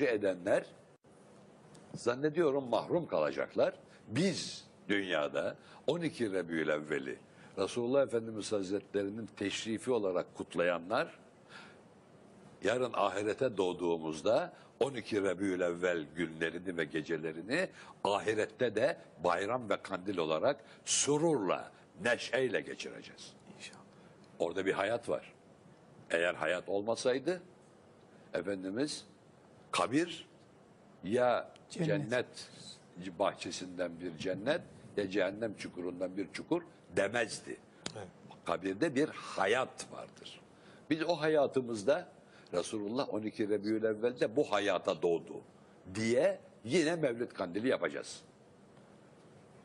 edenler zannediyorum mahrum kalacaklar. Biz dünyada 12 Rebiyülevveli Resulullah Efendimiz Hazretlerinin teşrifi olarak kutlayanlar yarın ahirete doğduğumuzda 12 Rebiyülevvel günlerini ve gecelerini ahirette de bayram ve kandil olarak sururla, neşeyle geçireceğiz. İnşallah. Orada bir hayat var. Eğer hayat olmasaydı Efendimiz kabir ya Cennet. cennet, bahçesinden bir cennet ya cehennem çukurundan bir çukur demezdi. Evet. Kabirde bir hayat vardır. Biz o hayatımızda Resulullah 12 Rebiyülevvel'de bu hayata doğdu diye yine Mevlid Kandili yapacağız.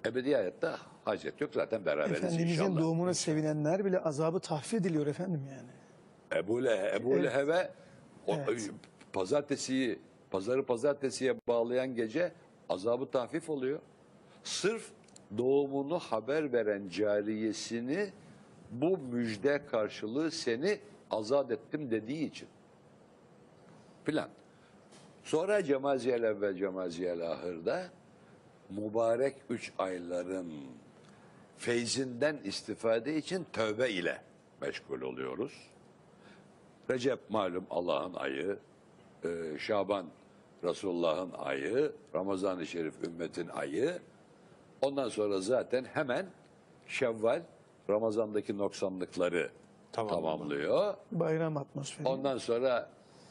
Ebedi hayatta hacet yok zaten beraberiz Efendimizin inşallah. doğumuna sevinenler bile azabı tahfif ediliyor efendim yani. Ebu, Lehe, Ebu Evet. Leheb'e Evet. pazartesiyi, pazarı pazartesiye bağlayan gece azabı tahfif oluyor. Sırf doğumunu haber veren cariyesini bu müjde karşılığı seni azat ettim dediği için. Plan. Sonra Cemaziyel evvel Cemaziyel ahırda mübarek üç ayların feyzinden istifade için tövbe ile meşgul oluyoruz. Recep malum Allah'ın ayı, e, Şaban Resulullah'ın ayı, Ramazan-ı Şerif ümmetin ayı. Ondan sonra zaten hemen Şevval Ramazan'daki noksanlıkları Tamamlama. tamamlıyor. Bayram atmosferi. Ondan sonra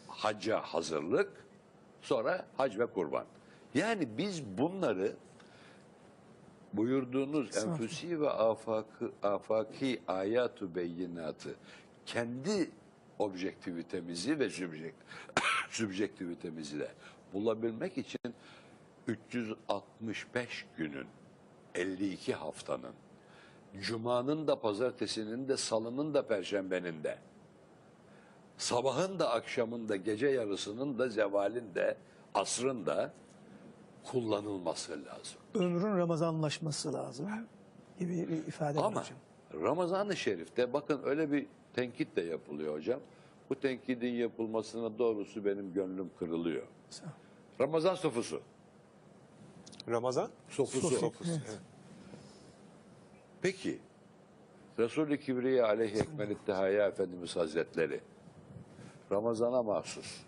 hacca hazırlık, sonra hac ve kurban. Yani biz bunları buyurduğunuz enfüsi ve afakı, afaki ayatu beyinatı kendi objektivitemizi ve sübjekt, sübjektivitemizi de bulabilmek için 365 günün 52 haftanın Cuma'nın da pazartesinin de salının da perşembenin de sabahın da akşamın da gece yarısının da zevalin de asrın da kullanılması lazım. Ömrün Ramazanlaşması lazım gibi bir ifade var Ama hocam. Ramazan-ı Şerif'te bakın öyle bir tenkit de yapılıyor hocam. Bu tenkidin yapılmasına doğrusu benim gönlüm kırılıyor. Ramazan sofusu. Ramazan? Sofusu. Sofu, evet. Evet. Peki Resul-i Kibriye aleyhi ekmelittehaya Efendimiz Hazretleri Ramazan'a mahsus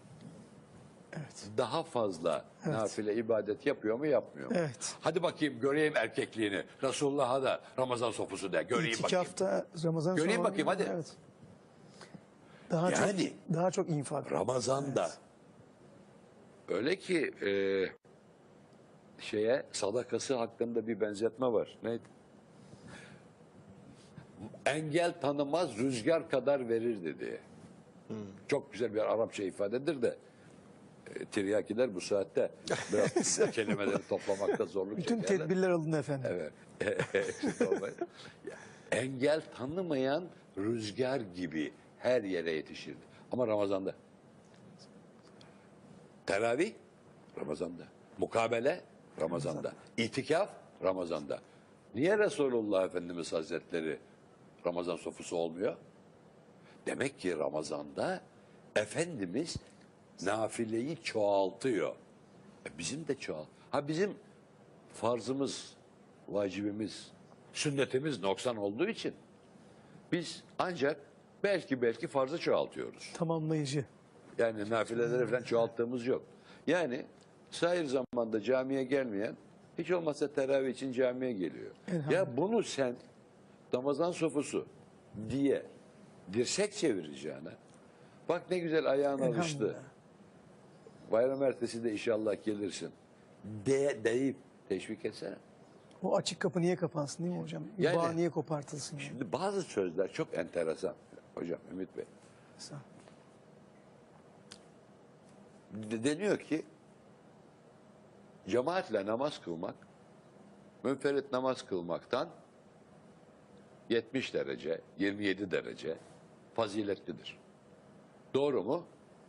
Evet. daha fazla nafile ibadet yapıyor mu yapmıyor mu? Evet. Hadi bakayım göreyim erkekliğini. Resulullah'a da Ramazan sofusu de göreyim bakayım. İtikafta Ramazan Göreyim bakayım, hadi. Evet. Daha Yani- çok daha çok infak. Ramazan'da öyle ki e, şeye sadakası hakkında bir benzetme var. Neydi? Engel tanımaz rüzgar kadar verir dedi. Çok güzel bir Arapça ifadedir de e, tiryakiler bu saatte biraz kelimeleri toplamakta zorluk Bütün çekerler. tedbirler alındı efendim. Evet. Engel tanımayan rüzgar gibi her yere yetişirdi. Ama Ramazan'da. Teravih Ramazan'da. Mukabele Ramazan'da. İtikaf Ramazan'da. Niye Resulullah Efendimiz Hazretleri Ramazan sofrası olmuyor? Demek ki Ramazan'da Efendimiz nafileyi çoğaltıyor. E bizim de çoğal. Ha bizim farzımız, vacibimiz, sünnetimiz noksan olduğu için biz ancak belki belki farzı çoğaltıyoruz. Tamamlayıcı. Yani nafileleri falan çoğalttığımız yok. Yani sahir zamanda camiye gelmeyen hiç olmazsa teravih için camiye geliyor. Ya bunu sen Ramazan sofusu diye dirsek çevireceğine bak ne güzel ayağın alıştı. Bayram ertesi de inşallah gelirsin. De, deyip teşvik etsene. O açık kapı niye kapansın değil mi hocam? Yani- Bağ niye kopartılsın? Yani? Şimdi bazı sözler çok enteresan. Hocam Ümit Bey. De- deniyor ki cemaatle namaz kılmak münferit namaz kılmaktan 70 derece, 27 derece faziletlidir. Doğru mu?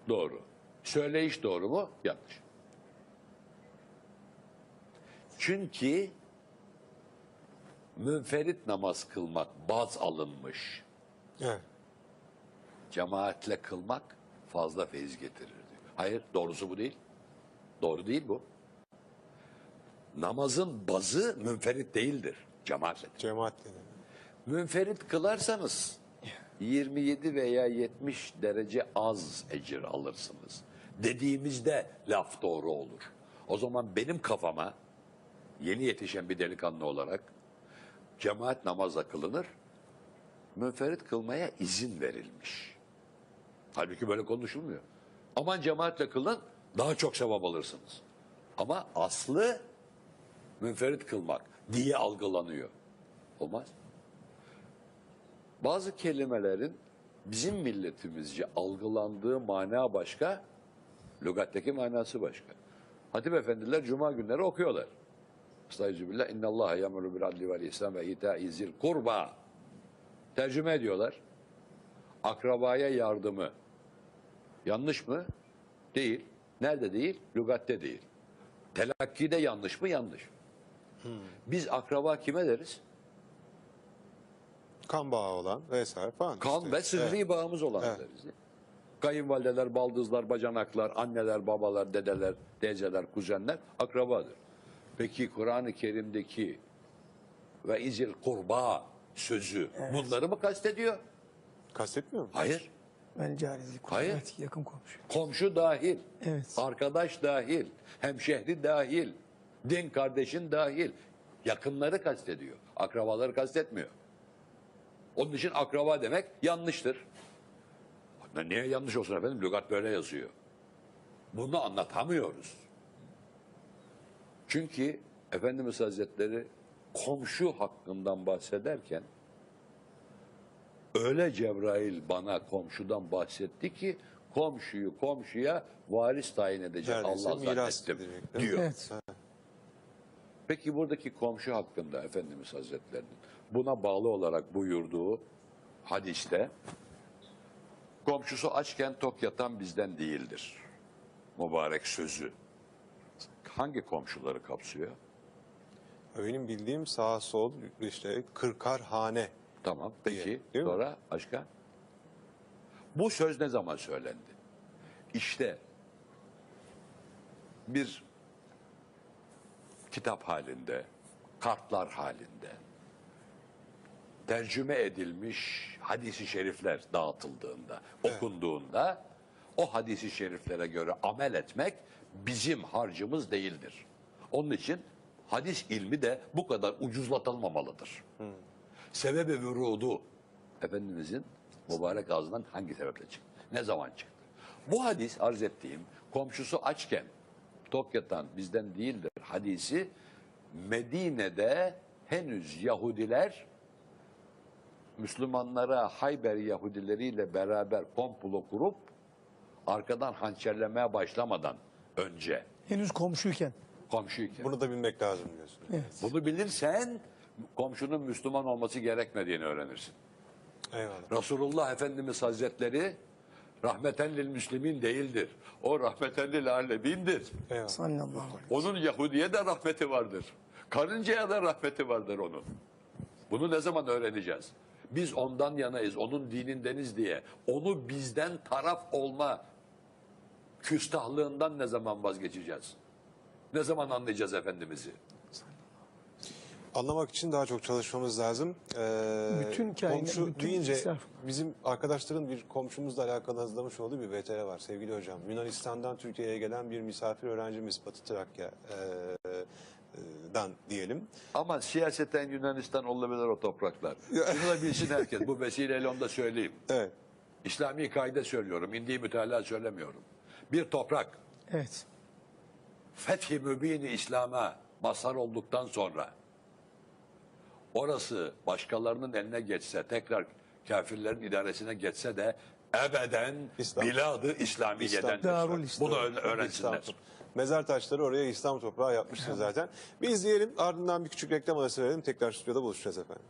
Doğru. Söyleyiş doğru mu? Yanlış. Çünkü münferit namaz kılmak baz alınmış. Evet. Cemaatle kılmak fazla feyiz getirir diyor. Hayır doğrusu bu değil. Doğru değil bu. Namazın bazı münferit değildir. Cemaatledir. Cemaat dedi. Münferit kılarsanız 27 veya 70 derece az ecir alırsınız. Dediğimizde laf doğru olur. O zaman benim kafama yeni yetişen bir delikanlı olarak cemaat namazla kılınır. Münferit kılmaya izin verilmiş. Halbuki böyle konuşulmuyor. Aman cemaatle kılın daha çok sevap alırsınız. Ama aslı münferit kılmak diye algılanıyor. Olmaz. Bazı kelimelerin bizim milletimizce algılandığı mana başka, lügatteki manası başka. Hatip efendiler cuma günleri okuyorlar. Estağfirullah. İnna Allah yemuru bil adli vel ihsan ve ita'i zil kurba. Tercüme ediyorlar. Akrabaya yardımı. Yanlış mı? Değil. Nerede değil? Lügatte değil. Telakkide yanlış mı? Yanlış. Biz akraba kime deriz? Kan bağı olan vesaire falan. Kan işte. ve sıhhi Evet. bağımız olan Evet. deriz. Kayınvalideler, baldızlar, bacanaklar, anneler, babalar, dedeler, teyzeler, kuzenler akrabadır. Peki Kur'an-ı Kerim'deki ve izil kurba sözü bunları mı kastediyor? Kastetmiyor mu? Hayır. Ben carizi Hayır. Evet, yakın komşu. Komşu dahil, Evet. arkadaş dahil, hemşehri dahil, din kardeşin dahil. Yakınları kastediyor. Akrabaları kastetmiyor. Onun için akraba demek yanlıştır. Niye yanlış olsun efendim? Lügat böyle yazıyor. Bunu anlatamıyoruz. Çünkü Efendimiz Hazretleri komşu hakkından bahsederken öyle Cebrail bana komşudan bahsetti ki komşuyu komşuya varis tayin edecek Neredeyse Allah miras zannettim edecek, değil mi? diyor. Evet. Peki buradaki komşu hakkında Efendimiz Hazretleri'nin buna bağlı olarak buyurduğu hadiste komşusu açken tok yatan bizden değildir. Mübarek sözü. Hangi komşuları kapsıyor? Benim bildiğim sağ sol işte kırkar hane. Tamam. Peki Değil mi? sonra başka? Bu söz ne zaman söylendi? İşte bir kitap halinde, kartlar halinde tercüme edilmiş hadisi şerifler dağıtıldığında, okunduğunda o hadisi şeriflere göre amel etmek bizim harcımız değildir. Onun için hadis ilmi de bu kadar ucuzlatılmamalıdır. Sebebi vurudu Efendimizin mübarek ağzından hangi sebeple çıktı? Ne zaman çıktı? Bu hadis arz ettiğim komşusu açken tok yatan bizden değildir hadisi Medine'de henüz Yahudiler Müslümanlara Hayber Yahudileriyle beraber komplo kurup arkadan hançerlemeye başlamadan önce Henüz komşuyken. komşuyken. Bunu da bilmek lazım diyorsun. Evet. Bunu bilirsen komşunun Müslüman olması gerekmediğini öğrenirsin. Eyvallah. Resulullah Efendimiz Hazretleri rahmeten lil müslimin değildir. O rahmeten lil alemindir. Eyvallah. Sallallahu aleyhi ve sellem. Onun Yahudiye de rahmeti vardır. Karıncaya da rahmeti vardır onun. Bunu ne zaman öğreneceğiz? Biz ondan yanayız, onun dinindeniz diye. Onu bizden taraf olma küstahlığından ne zaman vazgeçeceğiz? Ne zaman anlayacağız Efendimiz'i? Anlamak için daha çok çalışmamız lazım. Ee, Bütün kainat- komşu bütün deyince İslam- bizim arkadaşların bir komşumuzla alakalı hazırlamış olduğu bir VTR var sevgili hocam. Yunanistan'dan Türkiye'ye gelen bir misafir öğrencimiz Batı Trakya'dan diyelim. Ama siyaseten Yunanistan olabilir o topraklar. Şunu da bilsin herkes. Bu vesileyle onu da söyleyeyim. Evet. İslami kaide söylüyorum. İndi mütalaa söylemiyorum. Bir toprak Evet. fethi mübini İslam'a mazhar olduktan sonra orası başkalarının eline geçse tekrar kafirlerin idaresine geçse de ebeden İslam. biladı İslamiye'den İslam. Bunu öğ- öğrensinler. İslam. Mezar taşları oraya İslam toprağı yapmıştır zaten. Bir izleyelim ardından bir küçük reklam arası verelim. Tekrar stüdyoda buluşacağız efendim.